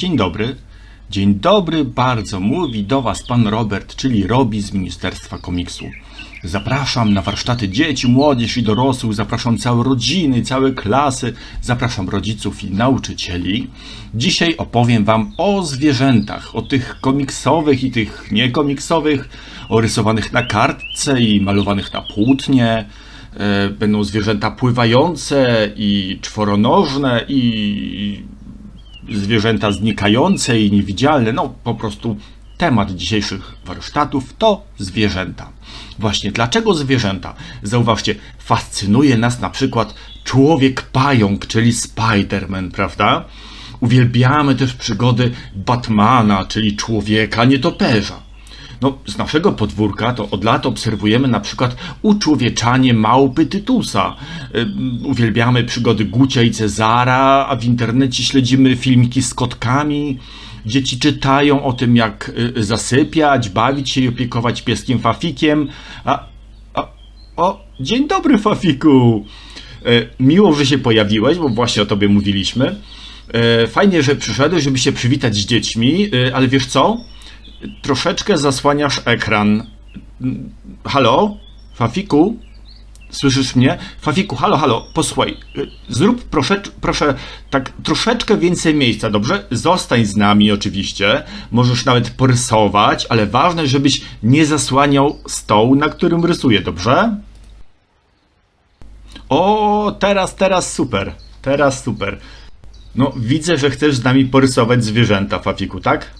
dzień dobry. Dzień dobry bardzo. Mówi do Was pan Robert, czyli Robi z Ministerstwa Komiksu. Zapraszam na warsztaty dzieci, młodzież i dorosłych, zapraszam całe rodziny, całe klasy, zapraszam rodziców i nauczycieli. Dzisiaj opowiem Wam o zwierzętach, o tych komiksowych i tych niekomiksowych, o rysowanych na kartce i malowanych na płótnie. E, Będą zwierzęta pływające i czworonożne i zwierzęta znikające i niewidzialne. No po prostu temat dzisiejszych warsztatów to zwierzęta. Właśnie dlaczego zwierzęta? Zauważcie, fascynuje nas na przykład człowiek pająk, czyli Spider-Man, prawda? Uwielbiamy też przygody Batmana, czyli człowieka nietoperza. No, z naszego podwórka to od lat obserwujemy na przykład uczłowieczanie małpy Tytusa. Uwielbiamy przygody Gucia i Cezara, a w internecie śledzimy filmiki z kotkami. Dzieci czytają o tym, jak y, zasypiać, bawić się i opiekować pieskiem Fafikiem. A, a, o, dzień dobry Fafiku! E, Miło, że się pojawiłeś, bo właśnie o tobie mówiliśmy. E, Fajnie, że przyszedłeś, żeby się przywitać z dziećmi, e, ale wiesz co? Troszeczkę zasłaniasz ekran. Halo? Fafiku? Słyszysz mnie? Fafiku, halo, halo, posłuchaj. Zrób proszę, proszę tak troszeczkę więcej miejsca, dobrze? Zostań z nami oczywiście. Możesz nawet porysować, ale ważne, żebyś nie zasłaniał stołu, na którym rysuję, dobrze? O, teraz, teraz super. Teraz super. No, widzę, że chcesz z nami porysować zwierzęta, Fafiku, tak?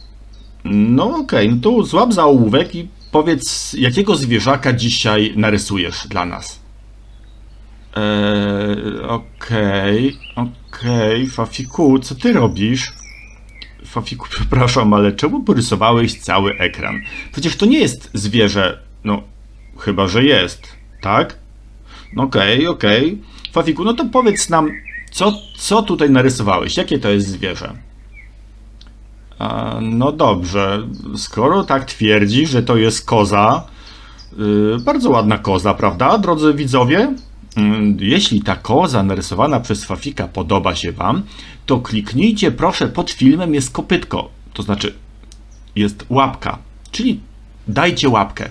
No okej, no to złap za ołówek i powiedz, jakiego zwierzaka dzisiaj narysujesz dla nas? Eee, okej, okej, Fafiku, co ty robisz? Fafiku, przepraszam, ale czemu porysowałeś cały ekran? Przecież to nie jest zwierzę, no, chyba, że jest, tak? No okej, okej. Fafiku, no to powiedz nam, co, co tutaj narysowałeś? Jakie to jest zwierzę? No dobrze, skoro tak twierdzi, że to jest koza, yy, bardzo ładna koza, prawda, drodzy widzowie? Yy, Jeśli ta koza narysowana przez Fafika podoba się Wam, to kliknijcie proszę pod filmem jest kopytko, to znaczy jest łapka, czyli dajcie łapkę.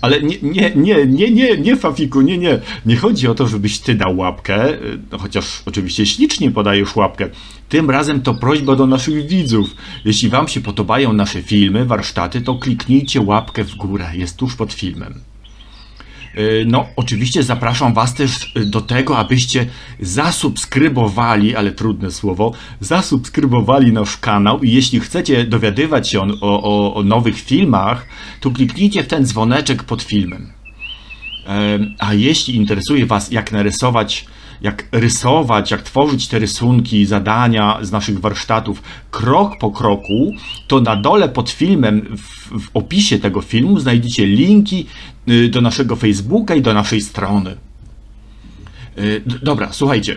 Ale nie, nie, nie, nie, nie, nie, Fafiku, nie, nie. Nie chodzi o to, żebyś ty dał łapkę, no chociaż oczywiście ślicznie podajesz łapkę. Tym razem to prośba do naszych widzów. Jeśli wam się podobają nasze filmy, warsztaty, to kliknijcie łapkę w górę. Jest tuż pod filmem. Y, No, oczywiście zapraszam Was też y, do tego, abyście zasubskrybowali, ale trudne słowo, zasubskrybowali nasz kanał i jeśli chcecie dowiadywać się o, o, o nowych filmach, to kliknijcie w ten dzwoneczek pod filmem. Em, A jeśli interesuje Was, jak narysować, jak rysować, jak tworzyć te rysunki, zadania z naszych warsztatów krok po kroku, to na dole pod filmem, w, w opisie tego filmu, znajdziecie linki y, do naszego Facebooka i do naszej strony. Y, Dobra, słuchajcie.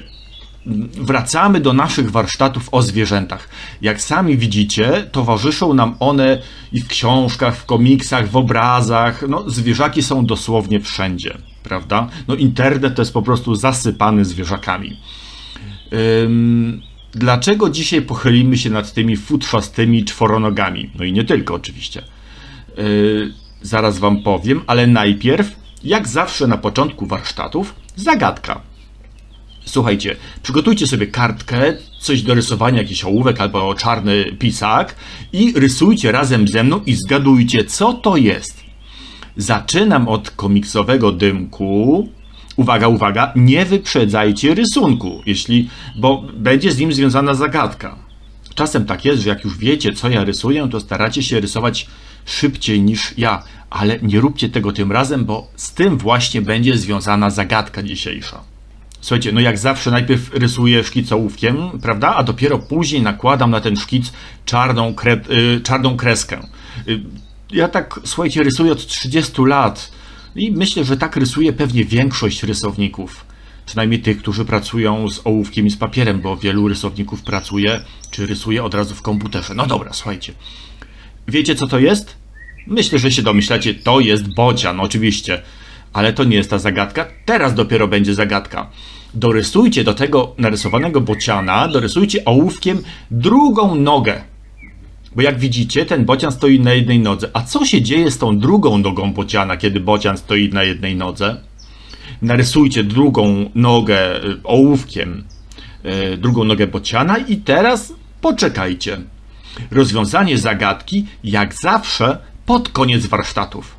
Wracamy do naszych warsztatów o zwierzętach. Jak sami widzicie, towarzyszą nam one i w książkach, w komiksach, w obrazach. No, zwierzaki są dosłownie wszędzie, prawda? No, internet to jest po prostu zasypany zwierzakami. Ym, dlaczego dzisiaj pochylimy się nad tymi futrzastymi czworonogami? No i nie tylko, oczywiście. Yy, zaraz Wam powiem, ale najpierw, jak zawsze na początku warsztatów, zagadka. Słuchajcie, przygotujcie sobie kartkę, coś do rysowania, jakiś ołówek albo czarny pisak i rysujcie razem ze mną i zgadujcie, co to jest. Zaczynam od komiksowego dymku. Uwaga, uwaga, nie wyprzedzajcie rysunku, jeśli, bo będzie z nim związana zagadka. Czasem tak jest, że jak już wiecie, co ja rysuję, to staracie się rysować szybciej niż ja, ale nie róbcie tego tym razem, bo z tym właśnie będzie związana zagadka dzisiejsza. Słuchajcie, no jak zawsze najpierw rysuję szkic ołówkiem, prawda? A dopiero później nakładam na ten szkic czarną, kre, y, czarną kreskę. Ja tak, słuchajcie, rysuję od 30 lat i myślę, że tak rysuje pewnie większość rysowników. Przynajmniej tych, którzy pracują z ołówkiem i z papierem, bo wielu rysowników pracuje czy rysuje od razu w komputerze. No dobra, słuchajcie. Wiecie co to jest? Myślę, że się domyślacie, to jest bocian, oczywiście. Ale to nie jest ta zagadka. Teraz dopiero będzie zagadka. Dorysujcie do tego narysowanego bociana, dorysujcie ołówkiem drugą nogę. Bo jak widzicie, ten bocian stoi na jednej nodze. A co się dzieje z tą drugą nogą bociana, kiedy bocian stoi na jednej nodze? Narysujcie drugą nogę y, ołówkiem, y, drugą nogę bociana i teraz poczekajcie. Rozwiązanie zagadki, jak zawsze, pod koniec warsztatów.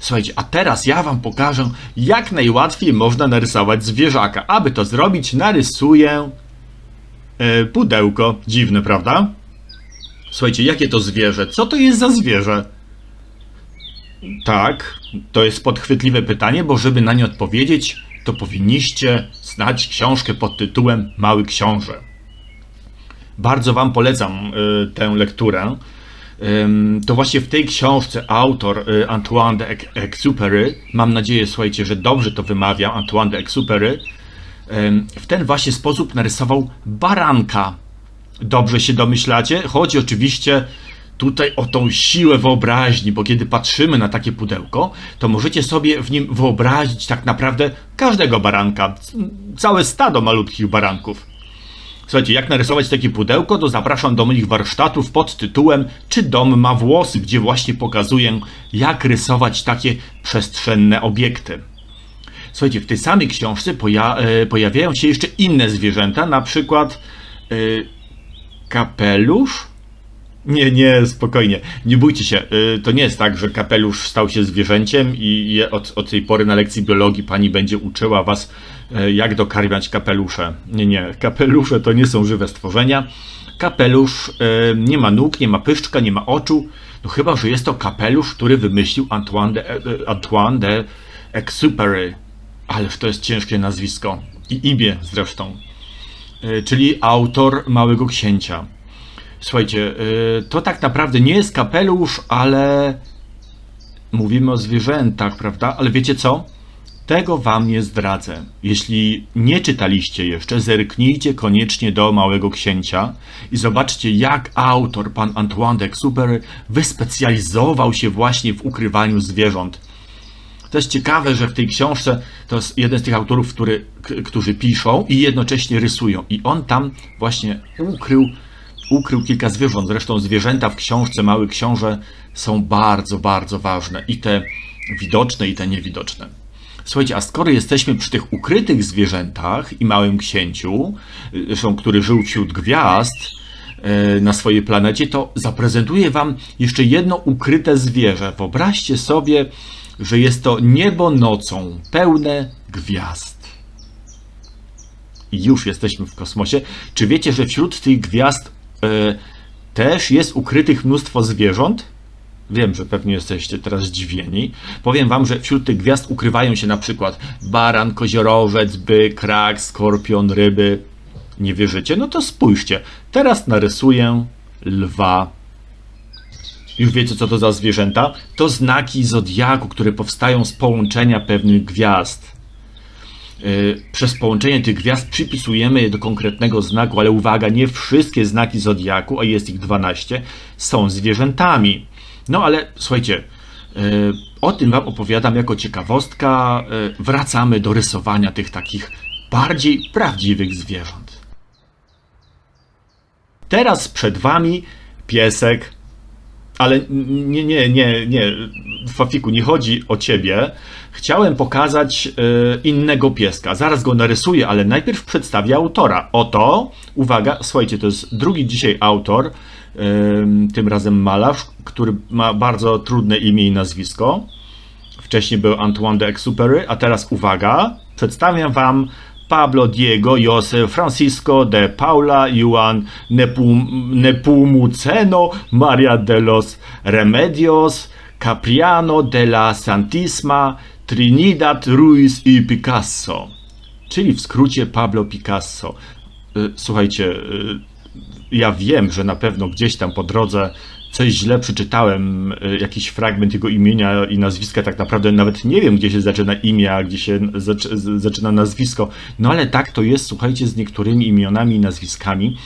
Słuchajcie, a teraz ja wam pokażę, jak najłatwiej można narysować zwierzaka. Aby to zrobić, narysuję e, pudełko. Dziwne, prawda? Słuchajcie, jakie to zwierzę? Co to jest za zwierzę? Tak, to jest podchwytliwe pytanie, bo żeby na nie odpowiedzieć, to powinniście znać książkę pod tytułem Mały Książę. Bardzo Wam polecam y, tę lekturę. Ym, to właśnie w tej książce autor y, Antoine de Exupéry, mam nadzieję, słuchajcie, że dobrze to wymawiam, Antoine de Exupéry, ym, w ten właśnie sposób narysował baranka. Dobrze się domyślacie? Chodzi oczywiście tutaj o tą siłę wyobraźni, bo kiedy patrzymy na takie pudełko, to możecie sobie w nim wyobrazić tak naprawdę każdego baranka, całe stado malutkich baranków. Słuchajcie, jak narysować takie pudełko, to zapraszam do moich warsztatów pod tytułem Czy dom ma włosy, gdzie właśnie pokazuję, jak rysować takie przestrzenne obiekty. Słuchajcie, w tej samej książce poja e, pojawiają się jeszcze inne zwierzęta, na przykład e, kapelusz, nie, nie, spokojnie. Nie bójcie się. Y, to nie jest tak, że kapelusz stał się zwierzęciem i od, od tej pory na lekcji biologii pani będzie uczyła was, y, jak dokarmiać kapelusze. Nie, nie. Kapelusze to nie są żywe stworzenia. Kapelusz y, nie ma nóg, nie ma pyszczka, nie ma oczu. No chyba, że jest to kapelusz, który wymyślił Antoine de, Antoine de Exupéry. Ależ to jest ciężkie nazwisko. I imię zresztą. Czyli autor Małego Księcia. Słuchajcie, y, to tak naprawdę nie jest kapelusz, ale mówimy o zwierzętach, prawda? Ale wiecie co? Tego wam nie zdradzę. Jeśli nie czytaliście jeszcze, zerknijcie koniecznie do Małego Księcia i zobaczcie, jak autor, pan Antoine de Exupéry, wyspecjalizował się właśnie w ukrywaniu zwierząt. To jest ciekawe, że w tej książce to jest jeden z tych autorów, który, którzy piszą i jednocześnie rysują. I on tam właśnie ukrył ukrył kilka zwierząt. Zresztą zwierzęta w książce Mały Książę są bardzo, bardzo ważne. I te widoczne, i te niewidoczne. Słuchajcie, a skoro jesteśmy przy tych ukrytych zwierzętach i Małym Księciu, zresztą który żył wśród gwiazd e, na swojej planecie, to zaprezentuję Wam jeszcze jedno ukryte zwierzę. Wyobraźcie sobie, że jest to niebo nocą, pełne gwiazd. I już jesteśmy w kosmosie. Czy wiecie, że wśród tych gwiazd E, też jest ukrytych mnóstwo zwierząt. Wiem, że pewnie jesteście teraz zdziwieni. Powiem wam, że wśród tych gwiazd ukrywają się na przykład baran, koziorożec, byk, rak, skorpion, ryby. Nie wierzycie? No to spójrzcie. Teraz narysuję lwa. Już wiecie, co to za zwierzęta? To znaki zodiaku, które powstają z połączenia pewnych gwiazd. Y, przez połączenie tych gwiazd przypisujemy je do konkretnego znaku, ale uwaga, nie wszystkie znaki zodiaku, a jest ich 12, są zwierzętami. No ale słuchajcie, y, o tym Wam opowiadam jako ciekawostka. Y, wracamy do rysowania tych takich bardziej prawdziwych zwierząt. Teraz przed Wami piesek, ale nie, nie, nie, nie, Fafiku, nie chodzi o ciebie. Chciałem pokazać y, innego pieska. Zaraz go narysuję, ale najpierw przedstawię autora. Oto, uwaga, słuchajcie, to jest drugi dzisiaj autor, y, tym razem malarz, który ma bardzo trudne imię i nazwisko. Wcześniej był Antoine de Exupéry, a teraz uwaga, przedstawiam wam Pablo Diego Jose Francisco de Paula Juan Nepomuceno Maria de los Remedios Capriano de la Santisma Trinidad Ruiz y Picasso. czyli w skrócie Pablo Picasso. Y, Słuchajcie, y, ja wiem, że na pewno gdzieś tam po drodze coś źle przeczytałem, y, jakiś fragment jego imienia i nazwiska, tak naprawdę nawet nie wiem, gdzie się zaczyna imię, a gdzie się zaczyna nazwisko. No ale tak to jest, słuchajcie, z niektórymi imionami i nazwiskami.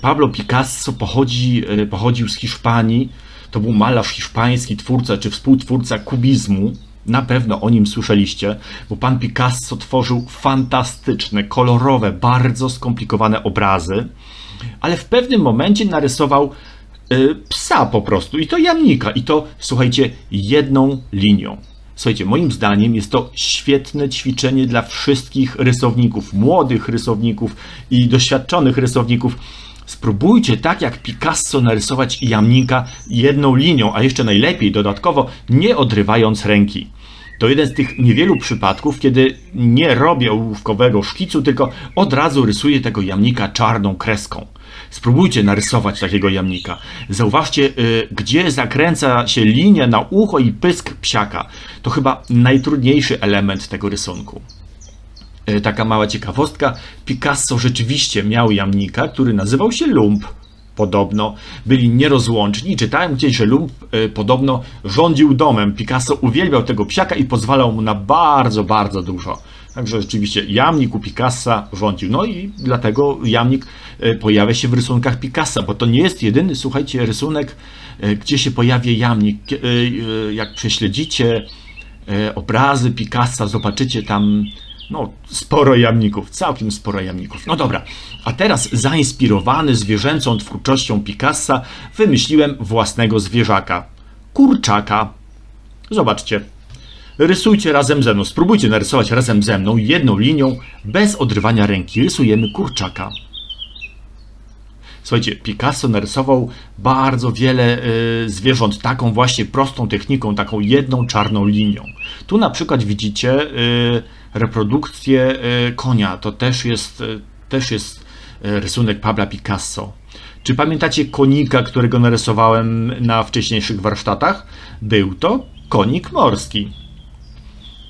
Pablo Picasso pochodzi, e, pochodził z Hiszpanii. To był malarz hiszpański, twórca czy współtwórca kubizmu. Na pewno o nim słyszeliście, bo pan Picasso tworzył fantastyczne, kolorowe, bardzo skomplikowane obrazy, ale w pewnym momencie narysował y, psa po prostu i to jamnika i to, słuchajcie, jedną linią. Słuchajcie, moim zdaniem jest to świetne ćwiczenie dla wszystkich rysowników, młodych rysowników i doświadczonych rysowników. Spróbujcie tak jak Picasso narysować jamnika jedną linią, a jeszcze najlepiej dodatkowo nie odrywając ręki. To jeden z tych niewielu przypadków, kiedy nie robię ołówkowego szkicu, tylko od razu rysuję tego jamnika czarną kreską. Spróbujcie narysować takiego jamnika. Zauważcie, y, gdzie zakręca się linia na ucho i pysk psiaka. To chyba najtrudniejszy element tego rysunku. E, Taka mała ciekawostka. Picasso rzeczywiście miał jamnika, który nazywał się Lump. Podobno byli nierozłączni. Czytałem gdzieś, że Lump e, podobno rządził domem. Picasso uwielbiał tego psiaka i pozwalał mu na bardzo, bardzo dużo. Także rzeczywiście jamnik u Picassa rządził. No i dlatego jamnik e, pojawia się w rysunkach Picassa, bo to nie jest jedyny, słuchajcie, rysunek, e, gdzie się pojawia jamnik. E, Jak prześledzicie obrazy Picassa, zobaczycie tam no, sporo jamników, całkiem sporo jamników. No dobra, a teraz zainspirowany zwierzęcą twórczością Picassa wymyśliłem własnego zwierzaka. Kurczaka. Zobaczcie. Rysujcie razem ze mną, spróbujcie narysować razem ze mną jedną linią, bez odrywania ręki. Rysujemy kurczaka. Słuchajcie, Picasso narysował bardzo wiele y, zwierząt taką właśnie prostą techniką, taką jedną czarną linią. Tu na przykład widzicie y, reprodukcję y, konia. To też jest, y, też jest y, rysunek Pabla Picasso. Czy pamiętacie konika, którego narysowałem na wcześniejszych warsztatach? Był to konik morski.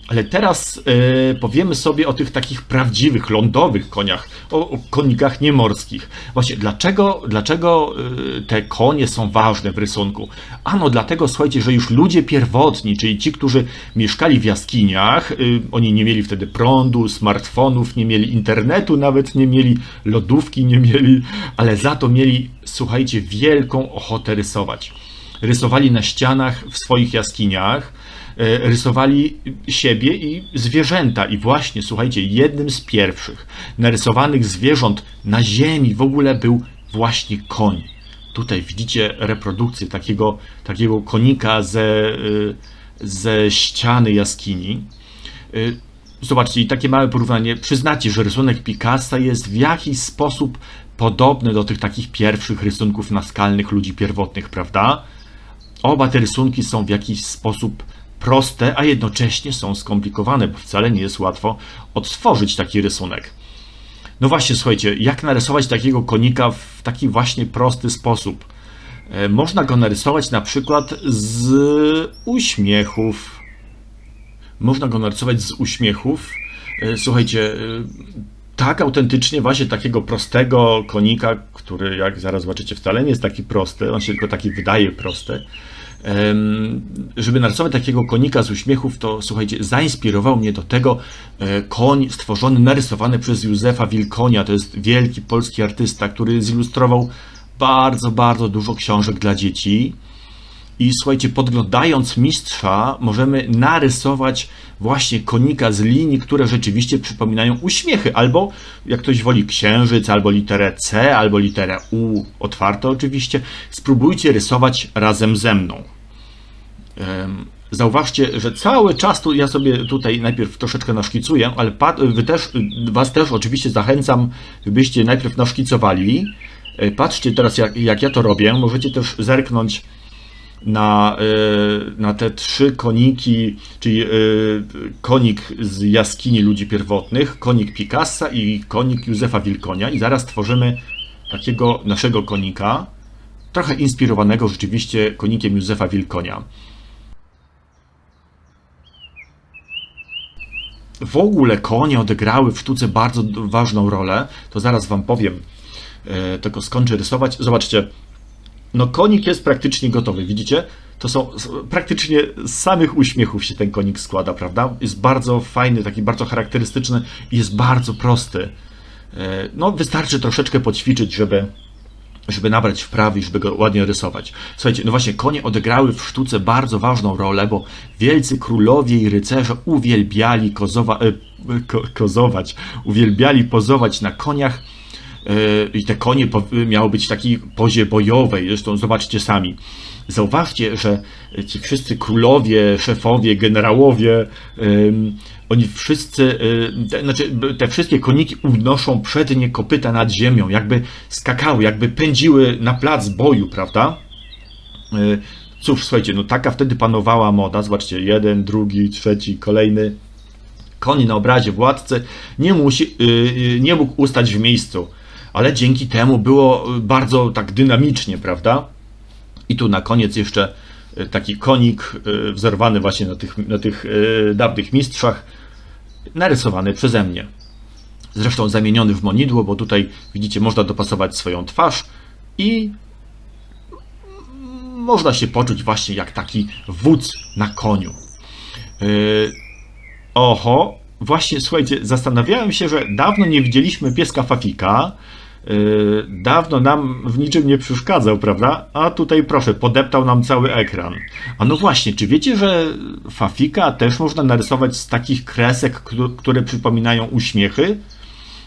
Ale teraz e, powiemy sobie o tych takich prawdziwych, lądowych koniach, o, o konikach niemorskich. Właśnie, dlaczego, dlaczego e, te konie są ważne w rysunku? Ano dlatego, słuchajcie, że już ludzie pierwotni, czyli ci, którzy mieszkali w jaskiniach, e, oni nie mieli wtedy prądu, smartfonów, nie mieli internetu, nawet nie mieli lodówki, nie mieli, ale za to mieli, słuchajcie, wielką ochotę rysować. Rysowali na ścianach w swoich jaskiniach, rysowali siebie i zwierzęta. I właśnie, słuchajcie, jednym z pierwszych narysowanych zwierząt na ziemi w ogóle był właśnie koń. Tutaj widzicie reprodukcję takiego, takiego konika ze, y, ze ściany jaskini. Y, Zobaczcie, takie małe porównanie. Przyznacie, że rysunek Picassa jest w jakiś sposób podobny do tych takich pierwszych rysunków naskalnych ludzi pierwotnych, prawda? Oba te rysunki są w jakiś sposób proste, a jednocześnie są skomplikowane, bo wcale nie jest łatwo odtworzyć taki rysunek. No właśnie, słuchajcie, jak narysować takiego konika w taki właśnie prosty sposób? E, Można go narysować na przykład z uśmiechów. Można go narysować z uśmiechów. E, Słuchajcie, e, tak autentycznie właśnie takiego prostego konika, który jak zaraz zobaczycie wcale nie jest taki prosty, on się tylko taki wydaje prosty. Żeby narysować takiego konika z uśmiechów, to słuchajcie, zainspirował mnie do tego e, koń stworzony, narysowany przez Józefa Wilkonia. To jest wielki polski artysta, który zilustrował bardzo, bardzo dużo książek dla dzieci. I słuchajcie, podglądając mistrza, możemy narysować właśnie konika z linii, które rzeczywiście przypominają uśmiechy, albo jak ktoś woli księżyc, albo literę C, albo literę U, otwarte oczywiście. Spróbujcie rysować razem ze mną. Zauważcie, że cały czas tu ja sobie tutaj najpierw troszeczkę naszkicuję, ale wy też, was też oczywiście zachęcam, byście najpierw naszkicowali. E, Patrzcie teraz, jak, jak ja to robię. Możecie też zerknąć na, e, na te trzy koniki, czyli e, konik z jaskini ludzi pierwotnych, konik Picassa i konik Józefa Wilkonia. I zaraz tworzymy takiego naszego konika, trochę inspirowanego rzeczywiście konikiem Józefa Wilkonia. w ogóle konie odegrały w sztuce bardzo ważną rolę, to zaraz wam powiem, e, tylko skończę rysować. Zobaczcie, no konik jest praktycznie gotowy, widzicie? To są praktycznie z samych uśmiechów się ten konik składa, prawda? Jest bardzo fajny, taki bardzo charakterystyczny i jest bardzo prosty. E, No, wystarczy troszeczkę poćwiczyć, żeby, żeby nabrać wprawy żeby go ładnie rysować. Słuchajcie, no właśnie, konie odegrały w sztuce bardzo ważną rolę, bo wielcy królowie i rycerze uwielbiali kozowa, e, ko, kozować, uwielbiali pozować na koniach i te konie miały być w takiej pozie bojowej. Zresztą zobaczcie sami. Zauważcie, że ci wszyscy królowie, szefowie, generałowie, oni wszyscy, e, te, znaczy te wszystkie koniki unoszą przednie kopyta nad ziemią, jakby skakały, jakby pędziły na plac boju, prawda? E, Cóż, słuchajcie, no taka wtedy panowała moda. Zobaczcie, jeden, drugi, trzeci, kolejny. Koń na obrazie władcy nie, musi, nie mógł ustać w miejscu, ale dzięki temu było y, bardzo tak dynamicznie, prawda? I tu na koniec jeszcze y, taki konik y, wzorowany właśnie na tych, na tych dawnych mistrzach, narysowany przeze mnie. Zresztą zamieniony w monidło, bo tutaj widzicie, można dopasować swoją twarz i można się poczuć właśnie jak taki wódz na koniu. Oho, właśnie słuchajcie, zastanawiałem się, że dawno nie widzieliśmy pieska Fafika. Yy, dawno nam w niczym nie przeszkadzał, prawda? A tutaj proszę, podeptał nam cały ekran. A no właśnie, czy wiecie, że Fafika też można narysować z takich kresek, któ- które przypominają uśmiechy?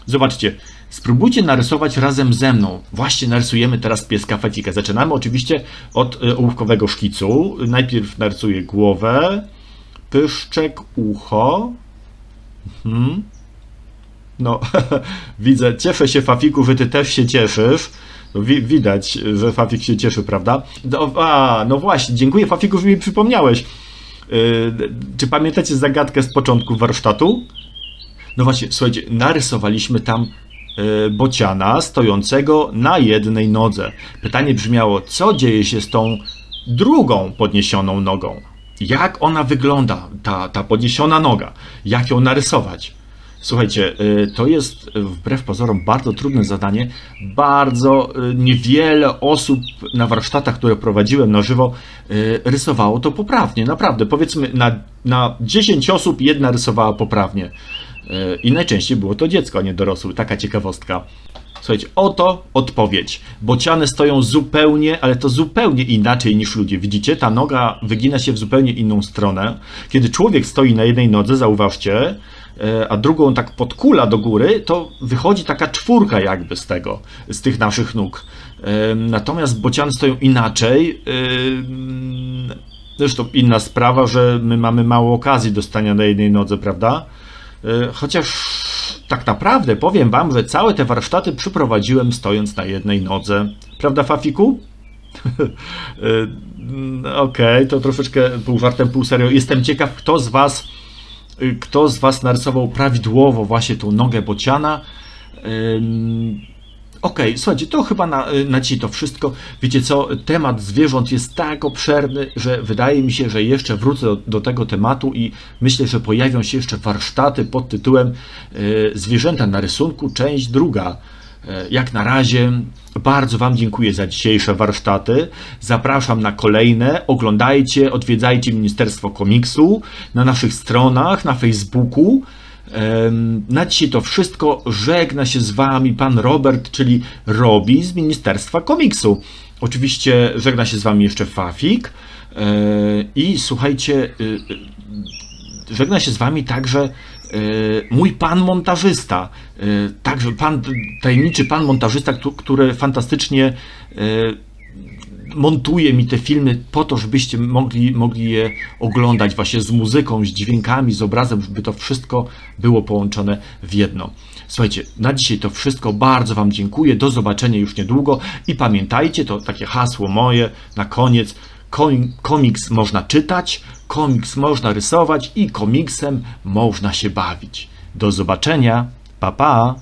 Zobaczcie, spróbujcie narysować razem ze mną. Właśnie narysujemy teraz pieska Fafika. Zaczynamy oczywiście od y, ołówkowego szkicu. Najpierw narysuję głowę, pyszczek, ucho. Mhm. No, widzę, cieszę się Fafiku, że ty też się cieszysz. No, wi- widać, że Fafik się cieszy, prawda? No, a, no właśnie, dziękuję Fafiku, że mi przypomniałeś. Y, czy pamiętacie zagadkę z początku warsztatu? No właśnie, słuchajcie, narysowaliśmy tam e, bociana stojącego na jednej nodze. Pytanie brzmiało, co dzieje się z tą drugą podniesioną nogą? Jak ona wygląda, ta, ta podniesiona noga? Jak ją narysować? Słuchajcie, e, to jest e, wbrew pozorom bardzo trudne zadanie. Bardzo e, niewiele osób na warsztatach, które prowadziłem na żywo, rysowało to poprawnie. Naprawdę, powiedzmy, na, na 10 osób jedna rysowała poprawnie. I najczęściej było to dziecko, a nie dorosły. Taka ciekawostka. Słuchajcie, oto odpowiedź. Bociany stoją zupełnie, ale to zupełnie inaczej niż ludzie. Widzicie, ta noga wygina się w zupełnie inną stronę. Kiedy człowiek stoi na jednej nodze, zauważcie, a drugą tak podkula do góry, to wychodzi taka czwórka jakby z tego, z tych naszych nóg. E, Natomiast bociany stoją inaczej. E, Zresztą inna sprawa, że my mamy mało okazji do stania na jednej nodze, prawda? E, Chociaż tak naprawdę powiem Wam, że całe te warsztaty przyprowadziłem stojąc na jednej nodze. Prawda, Fafiku? E, Okej, to troszeczkę pół żartem, pół serio. Jestem ciekaw, kto z Was, kto z Was narysował prawidłowo właśnie tą nogę bociana. Okej, słuchajcie, to chyba na, na ci to wszystko. Wiecie co, temat zwierząt jest tak obszerny, że wydaje mi się, że jeszcze wrócę do, do tego tematu i myślę, że pojawią się jeszcze warsztaty pod tytułem y, Zwierzęta na rysunku, część druga. Jak na razie bardzo Wam dziękuję za dzisiejsze warsztaty. Zapraszam na kolejne. Oglądajcie, odwiedzajcie Ministerstwo Komiksu na naszych stronach, na Facebooku. Na dzisiaj to wszystko. Żegna się z Wami pan Robert, czyli Robi z Ministerstwa Komiksu. Oczywiście żegna się z Wami jeszcze Fafik. E, I słuchajcie, y, y, żegna się z Wami także mój pan montażysta. E, Także pan, tajemniczy pan montażysta, któ- który fantastycznie e, montuje mi te filmy po to, żebyście mogli, mogli je oglądać właśnie z muzyką, z dźwiękami, z obrazem, żeby to wszystko było połączone w jedno. Słuchajcie, na dzisiaj to wszystko. Bardzo Wam dziękuję. Do zobaczenia już niedługo. I pamiętajcie, to takie hasło moje na koniec. Kom- Komiks można czytać, komiks można rysować i komiksem można się bawić. Do zobaczenia. Pa, pa.